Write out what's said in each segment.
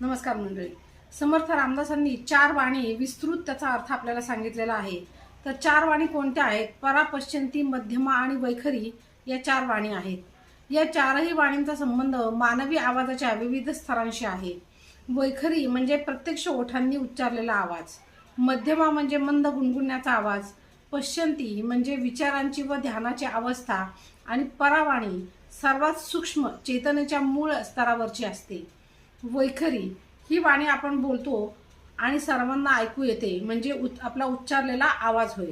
नमस्कार मंडळी. समर्थ रामदासांनी चार वाणी विस्तृत त्याचा अर्थ आपल्याला सांगितलेला आहे. तर चार वाणी कोणत्या आहेत? परा पश्चिंती मध्यमा आणि वैखरी या चार वाणी आहेत. या चारही वाणींचा संबंध मानवी आवाजाच्या विविध स्तरांशी आहे. वैखरी म्हणजे प्रत्यक्ष ओठांनी उच्चारलेला आवाज. मध्यमा म्हणजे मंद गुणगुणण्याचा आवाज. पश्चंती म्हणजे विचारांची व ध्यानाची अवस्था. आणि परावाणी सर्वात सूक्ष्म चेतनेच्या मूळ स्तरावरची असते. वैखरी. ही वाणी आपण बोलतो आणि सर्वांना ऐकू येते म्हणजे उच- आपला उच्चारलेला आवाज होय.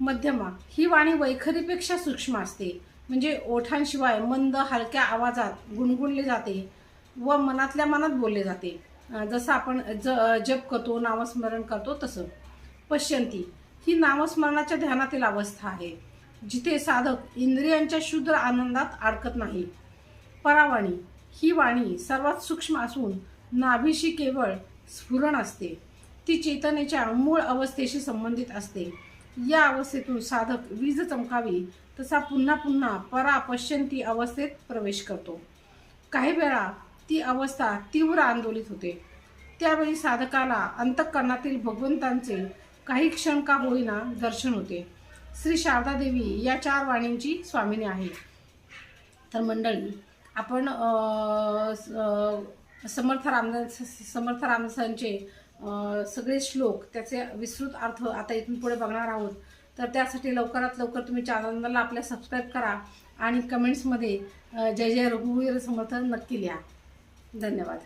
मध्यमा ही वाणी वैखरीपेक्षा सूक्ष्म असते म्हणजे ओठांशिवाय मंद हलक्या आवाजात गुणगुणले जाते व मनातल्या मनात बोलले जाते. जसं आपण ज जप करतो नामस्मरण करतो तसं. पश्यंती ही नामस्मरणाच्या ध्यानातील अवस्था आहे जिथे साधक इंद्रियांच्या शुद्ध आनंदात अडकत नाही. परावाणी ही वाणी सर्वात सूक्ष्म असून नाभीशी केवळ स्फुरण असते. ती चेतनेच्या मूळ अवस्थेशी संबंधित असते. या अवस्थेतून साधक वीज चमकावी तसा पुन्हा पुन्हा परापश्यंती अवस्थेत प्रवेश करतो. काही वेळा ती अवस्था तीव्र आंदोलित होते. त्यावेळी साधकाला अंतःकरणातील भगवंतांचे काही क्षण का होईना दर्शन होते. श्री शारदा देवी या चार वाणींची स्वामिनी आहे तर मंडळी आपण स- समर्थ रामदास समर्थ रामदासांचे सगळे श्लोक त्याचे विस्तृत अर्थ आता इथून पुढे बघणार आहोत. तर त्यासाठी लवकरात लवकर तुम्ही चॅनलला आपल्या सबस्क्राईब करा आणि कमेंट्समध्ये जय जय रघुवीर समर्थ नक्की लिहा. धन्यवाद.